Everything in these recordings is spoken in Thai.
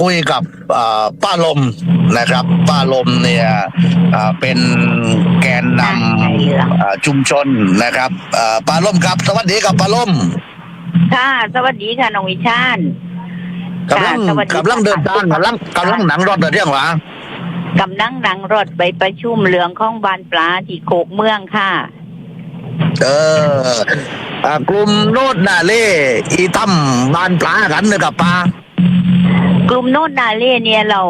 คุยกับอ่าป้าลมนะครับ ป้าลมเนี่ยอ่าเป็นแกนนำอ่าชุมชนนะครับอ่าป้าลมครับ สวัสดีครับป้าลมค่ะ สวัสดีค่ะน้องวิชาญกำลังค่ะสวัสดีกำลังเดินทางกำลังกำลังหนังรถเดินเรื่องหวะกำลังนั่งรถไปประชุมเรื่องของบานปลาที่โคกเมืองค่ะ เอออ่ากลุ่มโนดนาเล่อีตั้มบานปลากันนะครับป้าก ลุ่มโนดนาเล่เนี่ยเรา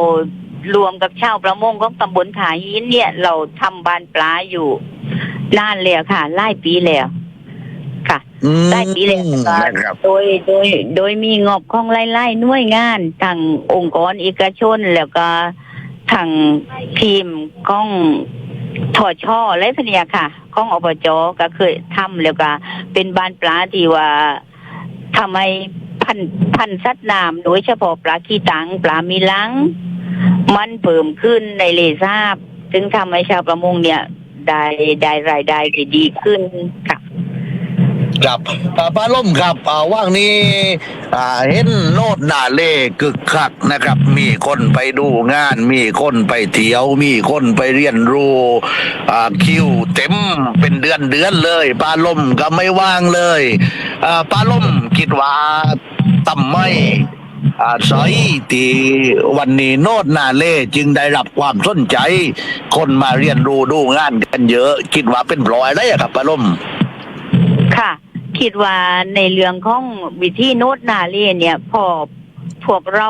รวมกับชาวประมงของตำบลผาหินเนี่ย เราทำบานปลาอยู่นานแล้วค่ะหลายปีแล้วค่ะอืมได้ปีแล้วก็นะครับโดยโดย โดยมีงบของไล่ไล่หน่วยงานทางองค์กรเอกชนแล้วก็ทางทีมของถอช่อและพะเนียค่ะของอบจก็เคยทำแล้วก็เป็นบ้านปลาที่ว่าทำให้ พันพันสัตว์น้ำโดยเฉพาะปลาขี้ตังปลามีลัง มันเพิ่มขึ้นในเลซาบถึงทำให้ชาวประมงเนี่ย ได้ได้รายได้ที่ดีขึ้นค่ะครับป้าล่มครับอ่าว่างนี้อ่าเห็นโนดนาเล่กึกคักนะครับ มีคนไปดูงาน มีคนไปเที่ยว มีคนไปเรียนรู้อ่าคิวเต็มเป็นเดือนเดือนเลยป้าล่มก็ไม่ว่างเลยอ่าป้าล่มคิดว่า ทำไมอ่าสอยที่วันนี้โนดนาเล่จึงได้รับความสนใจ คนมาเรียนรู้ดูงานกันเยอะ คิดว่าเป็นเพราะอะไรอะครับปาล่มค่ะ คิดว่าในเรื่องของวิธีโนดนาเล่เนี่ยพอพวกเรา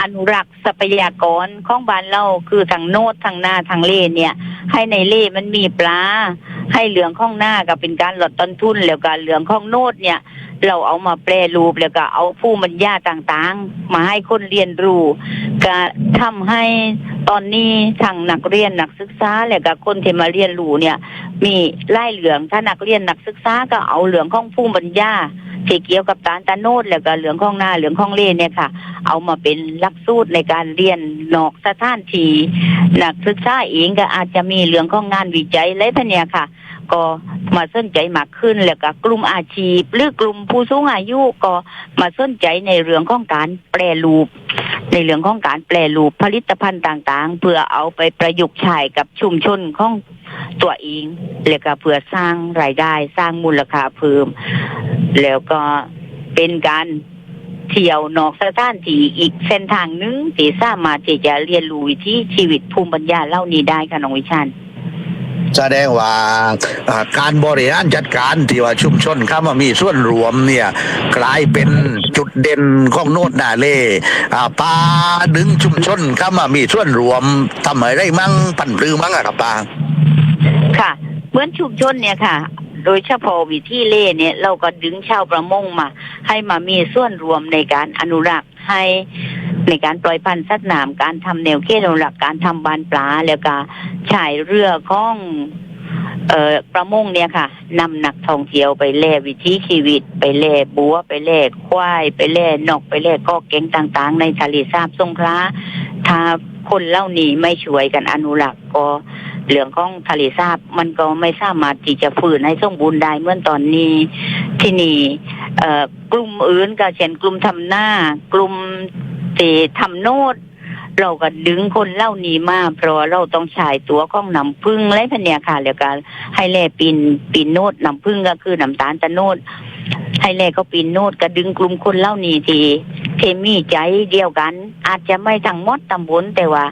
อนุรักษ์ทรัพยากรของบ้านเราคือทางโนดทางนาทางเล่เนี่ย ให้ในเล่มันมีปลาให้เหลืองข้องหน้าก็เป็นการลดต้นทุนแล้วก็เหลืองข้องโนดเนี่ย เราเอามาแปรรูปแล้วก็เอาผู้บรรยาต่างๆ มาให้คนเรียนรู้ก็ทำให้ตอนนี้ทางนักเรียนนักศึกษาแล้วก็คนที่มาเรียนรู้เนี่ย มีไล่เหลืองถ้านักเรียนนักศึกษาก็เอาเหลืองของผู้บรรยาที่เกี่ยวกับตาลตาโนดแล้วก็เหลืองข้องหน้าเหลืองข้องเล่เนี่ยค่ะ เอามาเป็นหลักสูตรในการเรียนนอกสถานที่นักศึกษาเองก็อาจจะมีเหลืองข้องงานวิจัยอะพเนี้ยค่ะ ก็มาสนใจมากขึ้นแล้วก็กลุ่มอาชีพ หรือกลุ่มผู้สูงอายุก็มาสนใจในเรื่องของการแปรรูป ในเรื่องของการแปรรูปผลิตภัณฑ์ต่างๆ เพื่อเอาไปประยุกต์ใช้กับชุมชนของตัวเองแล้วก็เพื่อสร้างรายได้สร้างมูลค่าเพิ่ม แล้วก็เป็นการเที่ยวนอกสถานที่อีกเส้นทางหนึงที่สามารถที่จะเรียนรู้วิถีชีวิตภูมิปัญญาเล่านี้ได้ค่ะน้องวิชาญ แสดงว่าการบริหารจัดการที่ว่าชุมชนเข้ามามีส่วนรวมเนี่ยกลายเป็นจุดเด่นของโนดนาเล่อ่าปาดึงชุมชนเข้ามามีส่วนรวมทำอะไรมั่งปั่นปลือมั่งอะครับปาค่ะ เหมือนชุมชนเนี่ยค่ะโดยเฉพาะวิธีเล่เนี่ยเราก็ดึงชาวประมงมา ให้มามีส่วนรวมในการอนุรักษ์ให้ ในการปล่อยพันธุ์สัตว์น้ำการทำแนวเขตอนุรักษ์การทำบานปลาแล้วก็ฉายเรือข้องเอ่อประมงเนี่ยค่ะนำนักท่องเที่ยวไปแล่วิถีชีวิต ไปแล่บัวไปแล่ควาย ไปแล่นกไปแล่กอกเก่งต่าง ๆ ในทะเลสาบสงขลาถ้าคนเล่านี้ไม่ช่วยกันอนุรักษ์ก็เรื่องของทะเลสาบมันก็ไม่สามารถที่จะฝืนให้สมบูรณ์ได้เหมื่อนตอนนี้ ที่นี่กลุ่มอื่นก็เช่นกลุ่มทำหน้ากลุ่ม ที่ทำโนดเราก็ดึงคนเล่านี้มาเพราะเราต้องฉายตัวของน้ำพึ่งและพเนี่ยค่ะแล้วก็ให้แล่ปีนปีนโนดน้ำพึ่งก็คือน้ำตาลตะโนดให้แล่เขาปีนโนดก็ดึงกลุ่มคนเล่านี้ที่ที่มีใจเดียวกัน อาจจะไม่ทั้งหมดตำบลแต่ว่า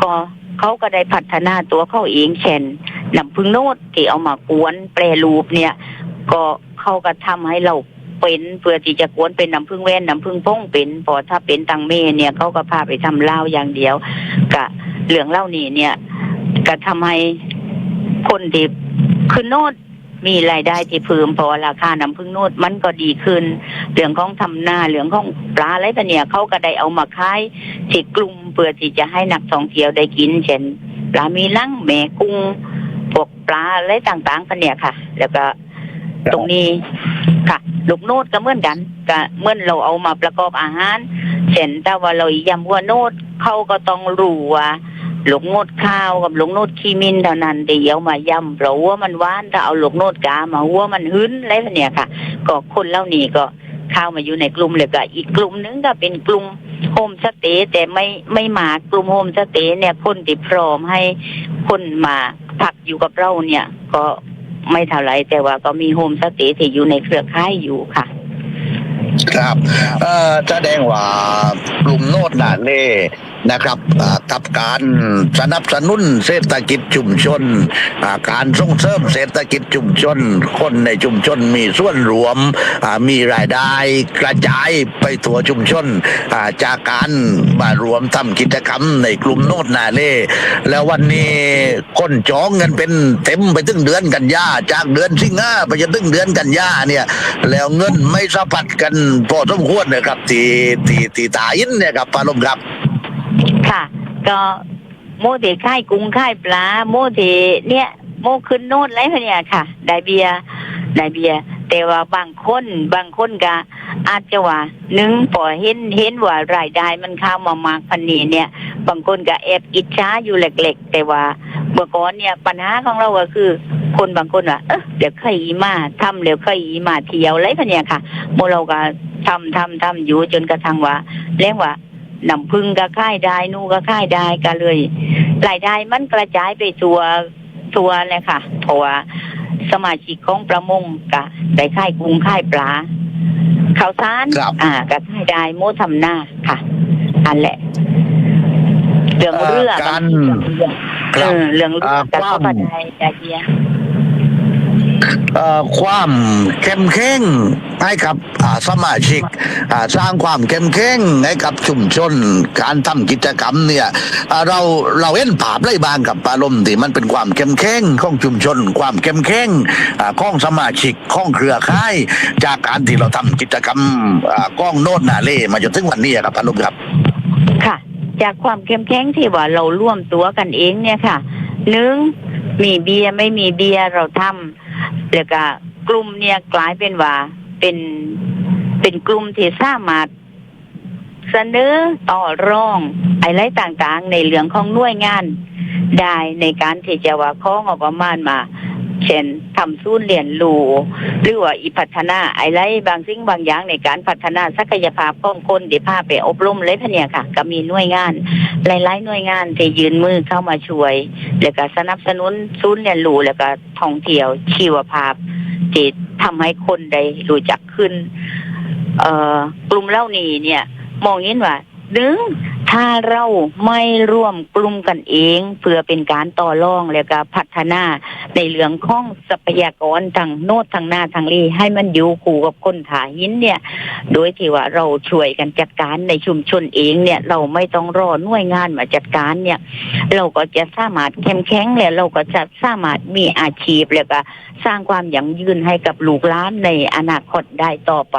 ก็เขาก็ได้พัฒนาตัวเขาเองเช่นน้ำพึ่งโนดที่เอามากวนแปรรูปเนี่ย ก็เขาก็ทำให้เรา เป็นเพื่อที่จะกวนเป็นน้ำพึ่งแว่นน้ำพึ่งป้งเป็นพอถ้าเป็นตังเมเนี่ยเขาก็พาไปทำเหล้าอย่างเดียวกะเหลืองเหล้านี่เนี่ย ก็ทำให้คนที่คือโนดมีรายได้ที่เพิ่มเพอราคาน้ำพึ่งโนดมันก็ดีขึ้นเรื่องของทำหน้าเรื่องของปลาอะไรแบบเนี่ยเขาก็ได้เอามาขายที่กลุ่มเพื่อที่จะให้นักท่องเที่ยวได้กิน เช่นปลามีลังแหมกุ้งพวกปลาอะไรต่างๆกันเนี่ยค่ะ แล้วก็ตรงนี้ค่ะ ลูกโนดก็เหมือนกันก็เหมื่อนเราเอามาประกอบอาหารเช่นถ้าว่าเรายำหัวโนดเขาก็ต้องรู้ว่าหลงโนดข้าวกับหลงโนดขี้มินเท่านั้นเดี๋ยวมายำเพราะว่ามันหวานถ้าเอาหลงโนดกามาหัวมันหึ้นอะไรแบบเนี้ยค่ะ ก็คนเล่านี้ก็เข้ามาอยู่ในกลุ่มเลยก็อีกกลุ่มนึงก็เป็นกลุ่มโฮมสเตย์แต่ไม่ไม่มากลุ่มโฮมสเตย์เนี่ยคนที่พร้อมให้คนมาพักอยู่กับเราเนี่ย ก็ ไม่เท่าไรแต่ว่าก็มีโฮมสเตย์ที่อยู่ในเครือข่ายอยู่ค่ะ ครับ เอ่อแสดงว่ากลุ่มโนดนาเน่ นะครับกับการสนับสนุนเศรษฐกิจชุมชน การส่งเสริมเศรษฐกิจชุมชน คนในชุมชนมีส่วนรวมมีรายได้กระจายไปทั่วชุมชน จากการมารวมทำกิจกรรมในกลุ่มโนดนาเล่แล้ววันนี้คนจองเงินเป็นเต็มไปถึงเดือนกันยาจากเดือนสิงหาไปจนถึงเดือนกันยาเนี่ยแล้วเงินไม่สะพัดกันพอสมควรนะครับ ที่ที่ที่ตาอินเนี่ยครับปาลมครับ ก็โมเดค่ายกุ้งค่ายปลาโมเดเนี่ยโมขึ้นโน่นไรพเนี่ยค่ะ ได้เบียร์ได้เบียร์แต่ว่าบางคนบางคนก็อาจจะว่าหนึ่งพอเห็นเห็นว่ารายได้มันเข้ามามากพันนี้เนี่ย บางคนก็แอบอิจฉาอยู่เล็กๆ แต่ว่าเมื่อก่อนเนี่ยปัญหาของเราก็คือ คนบางคนว่าเออเดี๋ยวเคยมาทำเดี๋ยวเคยมาเที่ยวไรพเนี่ยค่ะโมเราก็ทำทำทำอยู่จนกระทั่งว่าเรียกว่า น้ำพึ่งก็ค่ายได้นูก็ค่ายได้ก็เลยรายได้มันกระจายไปตัวตัวเลยค่ะเพราะว่าสมาชิกของประมงกะได้ค่ายกุ้งค่ายปลาข้าวสารครับอ่าก็ค่ายได้โมทำหน้าค่ะ อันแหละเรื่องเรือเอ่อการเออเรื่องเรืออ่าก็ความเข้ามาได้ได้เดียเอ่อ ความเข้มแข็งให้กับสมาชิกสร้างความเข้มแข็งให้กับชุมชนการทำกิจกรรมเนี่ยเราเราเห็นภาพไรบางกับปารมณ์ที่มันเป็นความเข้มแข็งของชุมชน ความเข้มแข็งของสมาชิกของเครือข่าย จากการที่เราทำกิจกรรมก้องโนดนาเล่มาจนถึงวันนี้ครับปารมณ์ครับ ค่ะ จากความเข้มแข็งที่ว่าเราร่วมตัวกันเองเนี่ยค่ะหนึ่งมีเบียร์ไม่มีเบียร์เราทำ แล้วก็กลุ่มเนี่ยกลายเป็นว่าเป็นเป็นกลุ่มที่สามารถเสนอต่อรองอะไรต่างๆ ในเรื่องของหน่วยงานได้ในการที่จะว่าข้องงบประมาณมา เช่นทำศูนย์เรียนรู้หรือว่าอีพัฒนาอะไรบางสิ่งบางอย่างในการพัฒนาศักยภาพของคนที่พาไปอบรมเลยพะเนี่ยค่ะ ก็มีหน่วยงาน หลาย ๆ หน่วยงานที่ยืนมือเข้ามาช่วย แล้วก็สนับสนุนศูนย์เรียนรู้แล้วก็ท่องเที่ยวชีวภาพที่ทำให้คนได้รู้จักขึ้น เอ่อกลุ่มเล่านี้เนี่ย มองเห็นว่า หนึ่งถ้าเราไม่ร่วมกลุ่มกันเอง เพื่อเป็นการต่อรองแล้วก็พัฒนาในเรื่องของทรัพยากรทางโนดทางหน้าทางลีให้มันอยู่คู่กับคนถาหินเนี่ย โดยที่ว่าเราช่วยกันจัดการในชุมชนเองเนี่ย เราไม่ต้องรอหน่วยงานมาจัดการเนี่ย เราก็จะสามารถเข้มแข็งแล้วเราก็จะสามารถมีอาชีพแล้วก็สร้างความยั่งยืนให้กับลูกหลานในอนาคตได้ต่อไป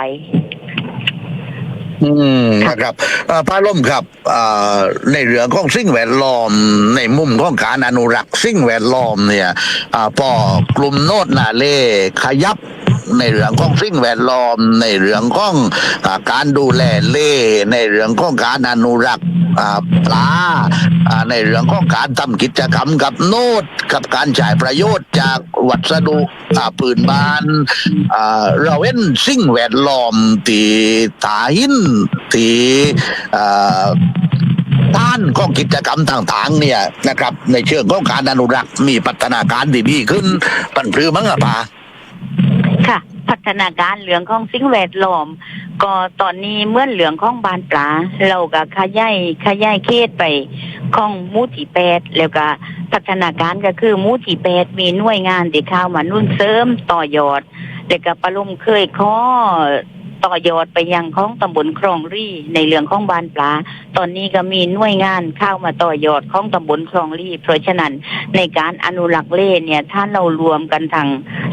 อืมนะครับเอ่อพระล่มครับเอ่อในเรื่องของสิ่งแวดล้อมในมุมของการอนุรักษ์สิ่งแวดล้อมเนี่ยอ่าพอกลุ่มโนดนาเล่ขยับ ในเรื่องของสิ่งแวดล้อม ในเรื่องของอการดูแลเล่ในเรื่องของการอนุรักษ์ปลาในเรื่องของการทำกิจกรรมกับโนดกับการจ่ายประโยชน์จากวัสดุปืนบานอ่าเราเห็นสิ่งแวดล้อมที่ตาหินที่อ่าด้านของกิจกรรมต่างๆเนี่ยนะครับ ในเชิงของการอนุรักษ์มีพัฒนาการที่ดีขึ้นปันพรือมั้งอะปา ค่ะ พัฒนาการเหลืองของสิ่งแวดล้อม ก็ตอนนี้เมื่อเหลืองของบานปลาเราก็ขยายขยายเขตไปของมูที่แปดแล้วก็พัฒนาการก็คือมูที่แปดมีหน่วยงานที่เข้ามานุ่นเสริมต่อยอด แล้วก็ประลมเคยข้อ ต่อยอดไปยังของตำบลคลองรี่ในเรื่องของบานปลา ตอนนี้ก็มีหน่วยงานเข้ามาต่อยอดของตำบลคลองรี่ เพราะฉะนั้นในการอนุรักษ์เล่เนี่ยถ้าเรารวมกันทาง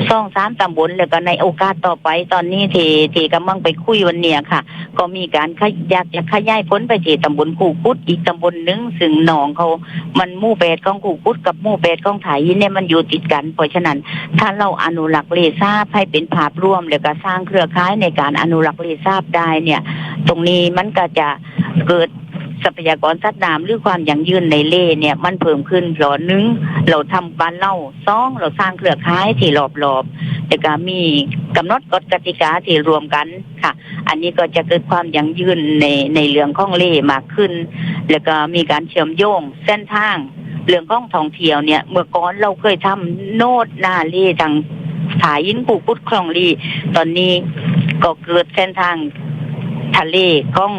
ซ่องสามตำบลแล้วก็ในโอกาสต่อไป ตอนนี้ที่ที่กำลังไปคุยวันเนี้ยค่ะ ก็มีการขยากจะขยายพ้นไปที่ตำบลคูคุดอีกตำบลหนึ่งซึ่งหนองเขา มันมู่เบดของคูคุดกับมู่เบดของไถเนี่ยมันอยู่ติดกัน เพราะฉะนั้น ถ้าเราอนุรักษ์เลซาบให้เป็นภาพรวมแล้วก็สร้างเครือข่ายในการอนุรักษ์เลซาบได้เนี่ย ตรงนี้มันก็จะเกิดทรัพยากรสัตว์น้ำหรือความยั่งยืนในเล่เนี่ยมันเพิ่มขึ้นหรอนึงเราทำบ้านเล่าสองเราสร้างเครือข่ายที่รอบๆแล้วก็มีกำหนดกฎกติกาที่รวมกันค่ะ อันนี้ก็จะเกิดความยั่งยืนในในเรื่องของเล่มากขึ้น แล้วก็มีการเชื่อมโยงเส้นทางเรื่องของท่องเที่ยวเนี่ย เมื่อก่อนเราเคยทำโนดหน้าเล่ทางสายยินปูพุดคลองลีตอนนี้ ก็เกิดเส้นทางทะเลก้อง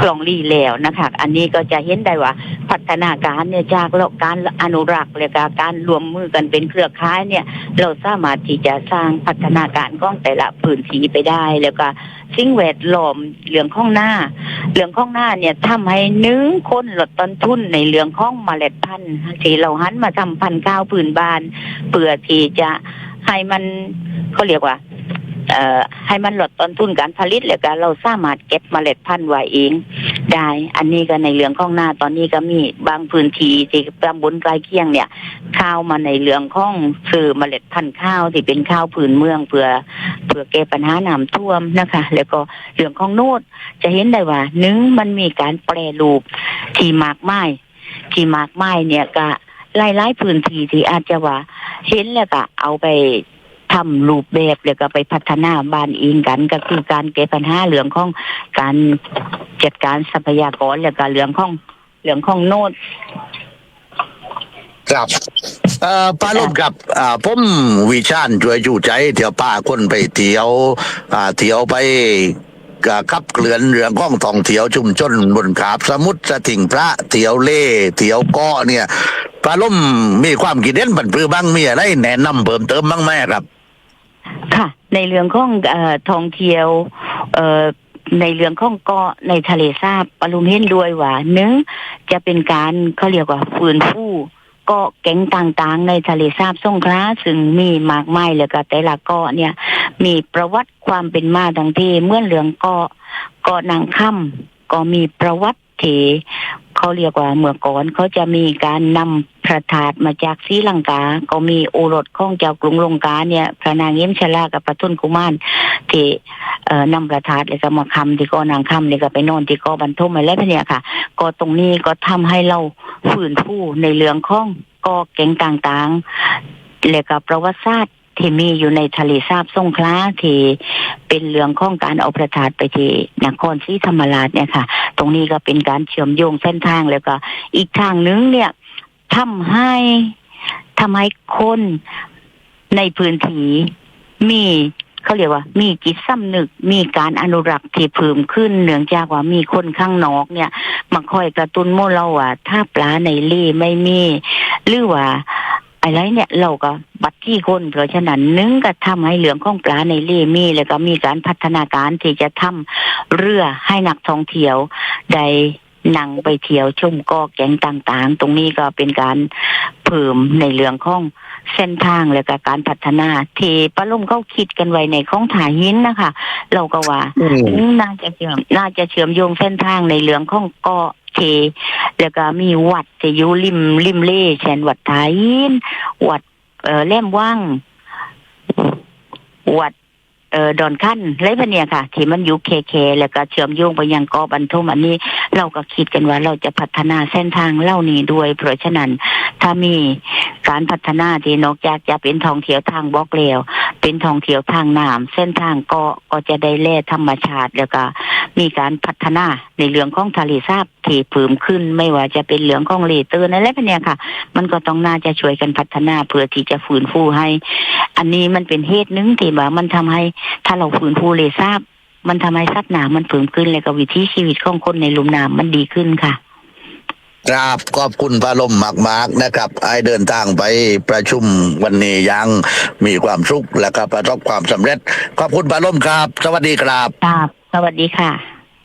คลองลีแล้วนะคะ อันนี้ก็จะเห็นได้ว่า พัฒนาการเนี่ยจากแล้วการอนุรักษ์และก็การรวมมือกันเป็นเครือข่ายเนี่ย เราสามารถที่จะสร้างพัฒนาการของแต่ละพื้นที่ไปได้ แล้วก็สิ่งแวดล้อมเรื่องข้องหน้า เรื่องข้องหน้าเนี่ยทำให้นึ่งคนลดต้นทุนในเรื่องข้องเมล็ดพันธุ์ที่เราหันมาทำพันธุ์ข้าวพื้นบ้านเพื่อที่จะให้มันเขาเรียกว่า ให้มันลดต้นทุนการผลิตแล้วก็เราสามารถเก็บเมล็ดพันธุ์ไว้เองได้ อันนี้ก็ในเรื่องของหน้าตอนนี้ก็มีบางพื้นที่ที่ตำบลใกล้เคียงเนี่ย ข้าวมาในเรื่องของซื้อเมล็ดพันธุ์ข้าวที่เป็นข้าวพื้นเมืองเพื่อเพื่อแก้ปัญหาน้ำท่วมนะคะ แล้วก็เรื่องของโนดจะเห็นได้ว่าหนึ่งมันมีการแปรรูปที่มากไม้ที่มากไม้เนี่ยก็หลายๆพื้นที่ที่อาจจะว่าเห็นแล้วก็เอาไป ทำรูปแบบแล้วก็ไปพัฒนาบ้านเองกัน ก็คือการแก้ปัญหาเรื่องของการจัดการทรัพยากรแล้วก็เรื่องของเรื่องของโนดครับเอ่อป้าล่มครับอ่าผมวิชาญช่วยจูใจ เที่ยวป้าคนไปเที่ยวอ่าเที่ยวไปก็ขับเกลื่อนเรื่องของท่องเที่ยวชุมชนบนขาบสมุทรสถิงพระเที่ยวเล่เที่ยวเกาะเนี่ยป้าล่มมีความคิดเห็นบันปรือบ้างมีอะไรแนะนำเพิ่มเติมบ้างไหมครับ ค่ะ ในเรื่องของอทองเทียวในเรื่องของเกาะในทะเลสาบปรุมเห็นด้วยว่าหนึ่งจะเป็นการเขาเรียกว่าฟื้นฟูเกาะแก่งต่างๆ ในทะเลสาบสงขลาซึ่งมีมากมายแล้วก็แต่ละเกาะเนี่ย มีประวัติความเป็นมาดังที่เมื่อเรื่องเกาะเกาะนางค่ำก็มีประวัติที่เขาเรียกว่าเมื่อก่อนเขาจะมีการนำ พระธาตุมาจากศรีลังกา ก็มีโอรสของเจ้ากรุงลงกาเนี่ยพระนางเยี่ยมชลากับพระทุนกุมารที่เอ่อนำพระธาตุแล้วก็มาคำที่ก็นางคำแล้วก็ไปนอนที่ก็บรรทมอะไรพวกเนี้ยค่ะ ก็ตรงนี้ก็ทำให้เราฟื้นฟูในเรื่องของกอแก่งต่างๆแล้วก็ประวัติศาสตร์ที่มีอยู่ในทะเลสาบสงขลาที่เป็นเรื่องของการเอาประทาดไปที่นครศรีธรรมราชเนี่ยค่ะ ตรงนี้ก็เป็นการเชื่อมโยงเส้นทางแล้วก็อีกทางนึงเนี่ย ทำให้ทำให้คนในพื้นที่มีเขาเรียกว่า มีจิตสำนึกมีการอนุรักษ์ที่เพิ่มขึ้นเนื่องจากว่ามีคนข้างนอกเนี่ยมาคอยกระตุ้นโมเราว่า ถ้าปลาในเล่ไม่มี หรือว่าอะไรเนี่ยเราก็บัดที่คนเพราะฉะนั้นนึงก็ทำให้เหลืองของปลาในเล่มี แล้วก็มีการพัฒนาการที่จะทำเรือให้นักท่องเที่ยวได้ นั่งไปเที่ยวชมเกาะแก่งต่างๆ ตรงนี้ก็เป็นการเพิ่มในเรื่องของเส้นทางแล้วก็การพัฒนาที่ปะลุมเขาคิดกันไว้ในของถ่ายหินนะคะ เราก็ว่าอืมอืมน่าจะเชื่อมน่าจะเชื่อมโยงเส้นทางในเรื่องของเกาะเทแล้วก็มีวัดที่อยู่ริมริมเล่เช่นวัดไทยนวัดเอ่อแหลมว่างวัด เอ่อดอนขั้นไรพเนี่ยค่ะ ที่มันอยู่เคเค แล้วก็เชื่อมโยงไปยังเกาะบรรทุมอันนี้ เราก็คิดกันว่าเราจะพัฒนาเส้นทางเล่านี้ด้วย เพราะฉะนั้น ถ้ามีการพัฒนาที่นอกจากจะเป็นท่องเที่ยวทางบล็อกเลวเป็นท่องเที่ยวทางน้ำเส้นทางก็ก็จะได้แล่ธรรมชาติแล้วก็มีการพัฒนาในเรื่องของทะเลสาบที่เพิ่มขึ้นไม่ว่าจะเป็นเรื่องของเลเตอร์นั่นแหละพเนี่ยค่ะ มันก็ต้องน่าจะช่วยกันพัฒนาเพื่อที่จะฟื้นฟูให้ อันนี้มันเป็นเหตุหนึ่งที่ว่ามันทำให้ถ้าเราฟื้นฟูเลซาบ มันทำให้สัตว์น้ำมันเพิ่มขึ้นแล้วก็วิถีชีวิตของคนในลุ่มน้ำมันดีขึ้นค่ะครับขอบคุณป้าล่มมากๆนะครับไอเดินทางไปประชุมวันนี้อยังมีความสุขและก็ประสบความสำเร็จ ขอบคุณป้าล่มครับ สวัสดีครับครับ สวัสดีค่ะ